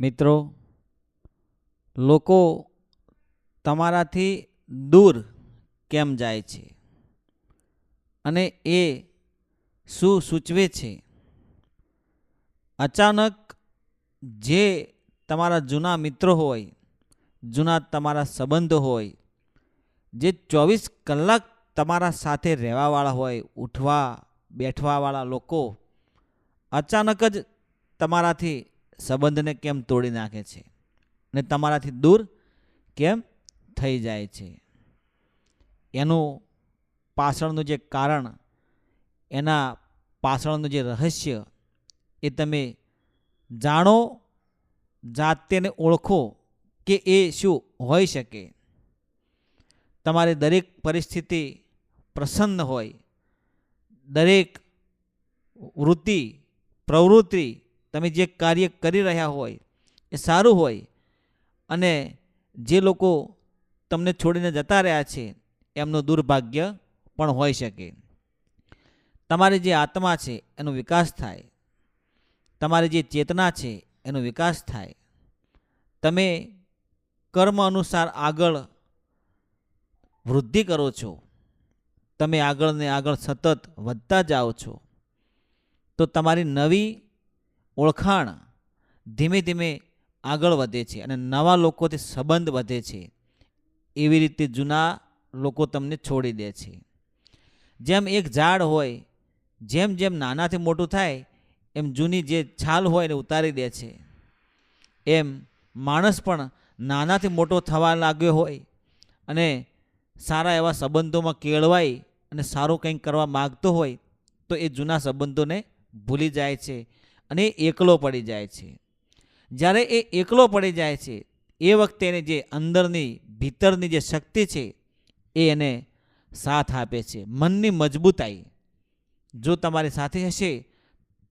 મિત્રો, લોકો તમારાથી દૂર કેમ જાય છે? અને એ શું સૂચવે છે? અચાનક જે તમારા જૂના મિત્રો હોય, જૂના તમારા સંબંધો હોય, જે ચોવીસ કલાક તમારા સાથે રહેવાવાળા હોય, ઉઠવા, બેઠવાવાળા લોકો, અચાનક જ તમારાથી સંબંધને કેમ તોડી નાખે છે? ને તમારાથી દૂર કેમ થઈ જાય છે? એનું પાછળનું જે કારણ, એના પાછળનું જે રહસ્ય, એ તમે જાણો, જાતેને ઓળખો કે એ શું હોઈ શકે. તમારી દરેક પરિસ્થિતિ પ્રસન્ન હોય, દરેક વૃત્તિ, પ્રવૃત્તિ તમે જે કાર્ય કરી રહ્યા હોય, એ સારું હોય અને જે લોકો તમને છોડીને જતા રહ્યા છે, એમનું દુર્ભાગ્ય પણ હોઈ શકે. તમારી જે આત્મા છે, એનો વિકાસ થાય. તમારી જે ચેતના છે, એનો વિકાસ થાય. તમે કર્મ અનુસાર આગળ વૃદ્ધિ કરો છો. તમે આગળ ને આગળ સતત વધતા જાઓ છો. તો તમારી નવી ઓળખાણ ધીમે ધીમે આગળ વધે છે અને નવા લોકોથી સંબંધ વધે છે. એવી રીતે જૂના લોકો તમને છોડી દે છે. જેમ એક ઝાડ હોય, જેમ જેમ નાનાથી મોટું થાય, એમ જૂની જે છાલ હોય એને ઉતારી દે છે. એમ માણસ પણ નાનાથી મોટો થવા લાગ્યો હોય અને સારા એવા સંબંધોમાં કેળવાય અને સારું કંઈક કરવા માગતો હોય, તો એ જૂના સંબંધોને ભૂલી જાય છે. અને એકલો પડી જાય છે. જ્યારે એ એકલો પડી જાય છે, એ વખતે એને જે અંદરની, ભીતરની જે શક્તિ છે, એ એને સાથ આપે છે. મનની મજબૂતાઈ. જો તમારી સાથે હશે,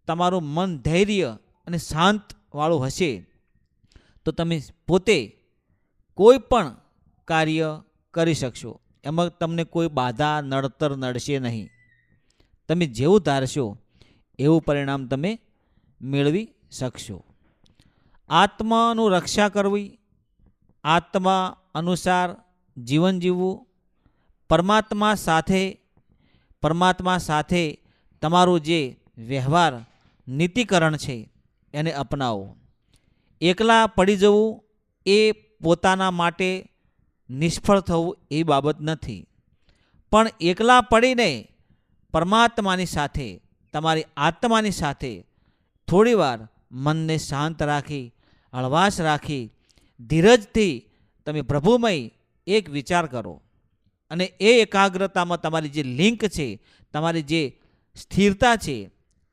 તમારું મન ધૈર્ય અને શાંતવાળું હશે, તો તમે પોતે કોઈ પણ કાર્ય કરી શકશો. એમાં તમને કોઈ બાધા, નડતર નડશે નહીં. તમે જેવું ધારશો, એવું પરિણામ તમે મેળવી શકશો. આત્માનું રક્ષા કરવી, આત્મા અનુસાર જીવન જીવવું, પરમાત્મા સાથે પરમાત્મા સાથે તમારું જે વ્યવહાર, નીતિકરણ છે, એને અપનાવો. એકલા પડી જવું એ પોતાના માટે નિષ્ફળ થવું એ બાબત નથી. પણ એકલા પડીને પરમાત્માની સાથે, તમારી આત્માની સાથે થોડીવાર મનને શાંત રાખી, હળવાશ રાખી, ધીરજથી તમે પ્રભુમય એક વિચાર કરો. અને એ એકાગ્રતામાં તમારી જે લિંક છે, તમારી જે સ્થિરતા છે,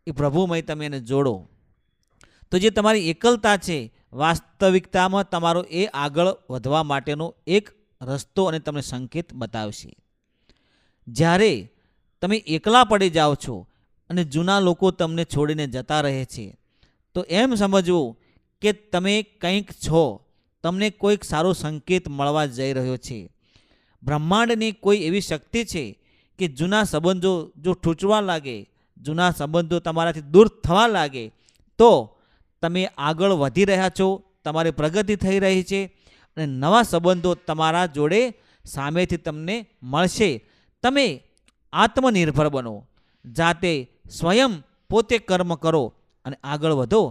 એ પ્રભુમય તમે એને જોડો. તો જે તમારી એકલતા છે, વાસ્તવિકતામાં તમારો એ આગળ વધવા માટેનો એક રસ્તો અને તમને સંકેત બતાવશે. જ્યારે તમે એકલા પડી જાઓ છો અને જૂના લોકો તમને છોડીને જતા રહે છે. તો એમ સમજવું કે તમે કંઈક છો, તમને કોઈક સારો સંકેત મળવા જઈ રહ્યો છે. બ્રહ્માંડની કોઈ એવી શક્તિ છે કે જૂના સંબંધો જો ઠૂંચવા લાગે, જૂના સંબંધો તમારાથી દૂર થવા લાગે, તો તમે આગળ વધી રહ્યા છો, તમારી પ્રગતિ થઈ રહી છે અને નવા સંબંધો તમારા જોડે સામેથી તમને મળશે. તમે આત્મનિર્ભર બનો. જાતે સ્વયં પોતે કર્મ કરો અને આગળ વધો,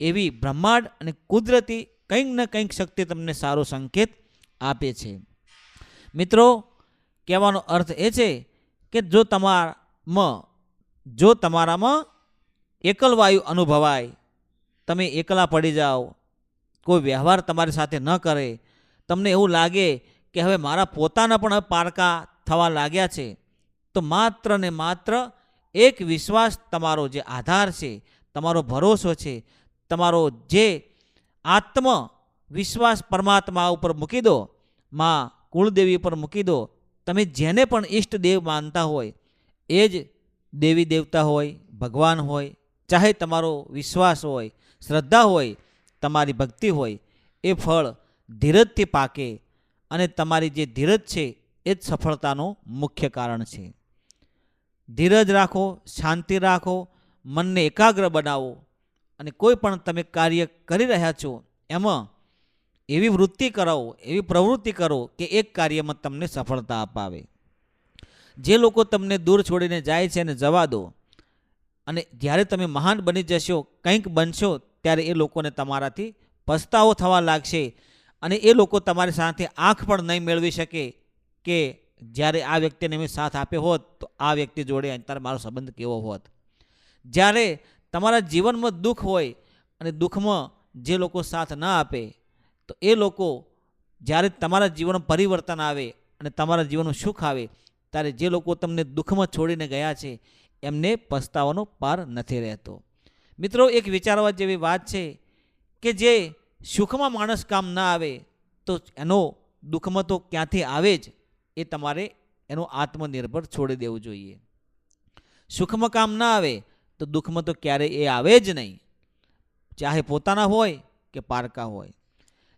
એવી બ્રહ્માંડ અને કુદરતી કંઈક ને કંઈક શક્તિ તમને સારો સંકેત આપે છે. મિત્રો, કહેવાનો અર્થ એ છે કે જો તમારામાં જો તમારામાં એકલવાયુ અનુભવાય, તમે એકલા પડી જાઓ, કોઈ વ્યવહાર તમારી સાથે ન કરે, તમને એવું લાગે કે હવે મારા પોતાના પણ પારકા થવા લાગ્યા છે, તો માત્ર ને માત્ર એક વિશ્વાસ તમારો જે આધાર છે, તમારો ભરોસો છે, તમારો જે આત્મ વિશ્વાસ પરમાત્મા ઉપર મૂકી દો, માં કુળદેવી પર મૂકી દો, તમે જેને પણ ઈષ્ટદેવ માનતા હોય, એ જ દેવી દેવતા હોય, ભગવાન હોય, ચાહે તમારો વિશ્વાસ હોય, શ્રદ્ધા હોય, તમારી ભક્તિ હોય, એ ફળ ધીરજથી પાકે અને તમારી જે ધીરજ છે, એ જ સફળતાનું મુખ્ય કારણ છે. ધીરજ રાખો, શાંતિ રાખો, મનને એકાગ્ર બનાવો. અને કોઈ પણ તમે કાર્ય કરી રહ્યા છો, એમાં એવી વૃત્તિ કરાવો, એવી પ્રવૃત્તિ કરો કે એક કાર્યમાં તમને સફળતા અપાવે. જે લોકો તમને દૂર છોડીને જાય છે અને જવા દો, અને જ્યારે તમે મહાન બની જશો, કંઈક બનશો, ત્યારે એ લોકોને તમારાથી પસ્તાવો થવા લાગશે. અને એ લોકો તમારી સાથે આંખ પણ નહીં મેળવી શકે કે જ્યારે આ વ્યક્તિને મેં સાથ આપ્યો હોત, તો આ વ્યક્તિ જોડે અત્યારે મારો સંબંધ કેવો હોત? જ્યારે તમારા જીવનમાં દુઃખ હોય અને દુઃખમાં જે લોકો સાથ ના આપે, તો એ લોકો જ્યારે તમારા જીવનમાં પરિવર્તન આવે અને તમારા જીવનમાં સુખ આવે, ત્યારે જે લોકો તમને દુઃખમાં છોડીને ગયા છે, એમને પસ્તાવાનો પાર નથી રહેતો. મિત્રો, એક વિચારવા જેવી વાત છે કે જે સુખમાં માણસ કામ ના આવે, તો એનો દુઃખમાં તો ક્યાંથી આવે જ? એ તમારે એનું આત્મનિર્ભર છોડી દેવું જોઈએ. સુખમાં કામ ના આવે તો દુઃખમાં તો ક્યારેય એ આવે જ નહીં. ચાહે પોતાના હોય કે પારકા હોય.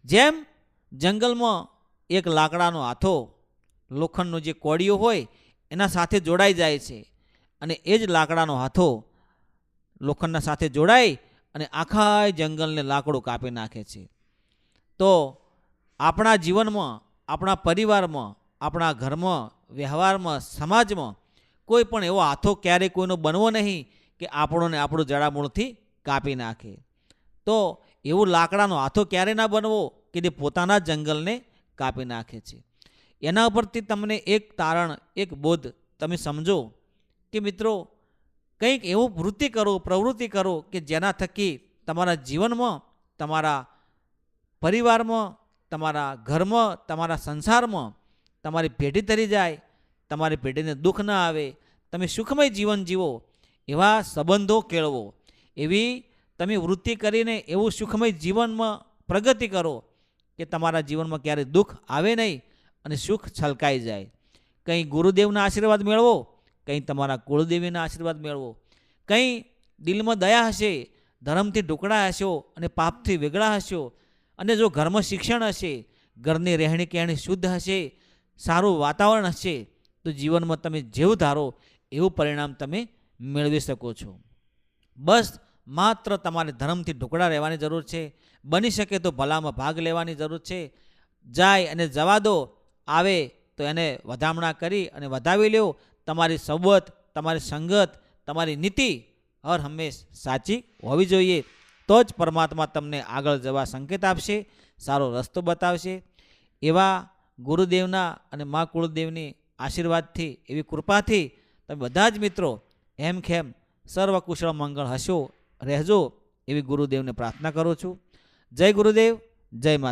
જેમ જંગલમાં એક લાકડાનો હાથો, લોખંડનો જે કોડિયો હોય, એના સાથે જોડાઈ જાય છે અને એ જ લાકડાનો હાથો લોખંડના સાથે જોડાઈ અને આખા જંગલને લાકડું કાપી નાખે છે. તો આપણા જીવનમાં, આપણા પરિવારમાં આપણા ઘરમાં, વ્યવહારમાં, સમાજમાં કોઈ પણ એવો હાથો ક્યારેય કોઈનો બનવો નહીં કે આપણોને આપણું જડામૂળથી કાપી નાખે. તો એવું લાકડાનો હાથો ક્યારે ના બનવો કે જે પોતાના જંગલને કાપી નાખે છે? એના ઉપરથી તમને એક તારણ, એક બોધ તમે સમજો કે મિત્રો, કંઈક એવું વૃત્તિ કરો, પ્રવૃત્તિ કરો કે જેના થકી તમારા જીવનમાં, તમારા પરિવારમાં, તમારા ઘરમાં, તમારા સંસારમાં તમારી પેઢી તરી જાય, તમારી પેઢીને દુઃખ ન આવે, તમે સુખમય જીવન જીવો, એવા સંબંધો કેળવો. એવી તમે વૃત્તિ કરીને એવું સુખમય જીવનમાં પ્રગતિ કરો કે તમારા જીવનમાં ક્યારેય દુઃખ આવે નહીં અને સુખ છલકાઈ જાય. કંઈ ગુરુદેવના આશીર્વાદ મેળવો, કંઈ તમારા કુળદેવીના આશીર્વાદ મેળવો. કંઈ દિલમાં દયા હશે, ધર્મથી ઢુકડા હશો અને પાપથી વેગળા હશો. અને જો ઘરમાં શિક્ષણ હશે, ઘરની રહેણી કહેણી શુદ્ધ હશે સારું વાતાવરણ હશે, તો જીવનમાં તમે જેવું ધારો, એવું પરિણામ તમે મેળવી શકો છો. બસ માત્ર તમારે ધર્મથી ઢોકળા રહેવાની જરૂર છે. બની શકે તો ભલામાં ભાગ લેવાની જરૂર છે. જાય અને જવા દો, આવે તો એને વધામણા કરી અને વધાવી લ્યો. તમારી સવત, તમારી સંગત, તમારી નીતિ હર હંમેશ સાચી હોવી જોઈએ. તો જ પરમાત્મા તમને આગળ જવા સંકેત આપશે, સારો રસ્તો બતાવશે. એવા ગુરુદેવના અને મા કુળદેવની આશીર્વાદથી, એવી કૃપાથી તમે બધા જ મિત્રો એમ ખેમ સર્વકુશળ મંગળ હશો, રહેજો એવી ગુરુદેવને પ્રાર્થના કરું છું. જય ગુરુદેવ, જય માતા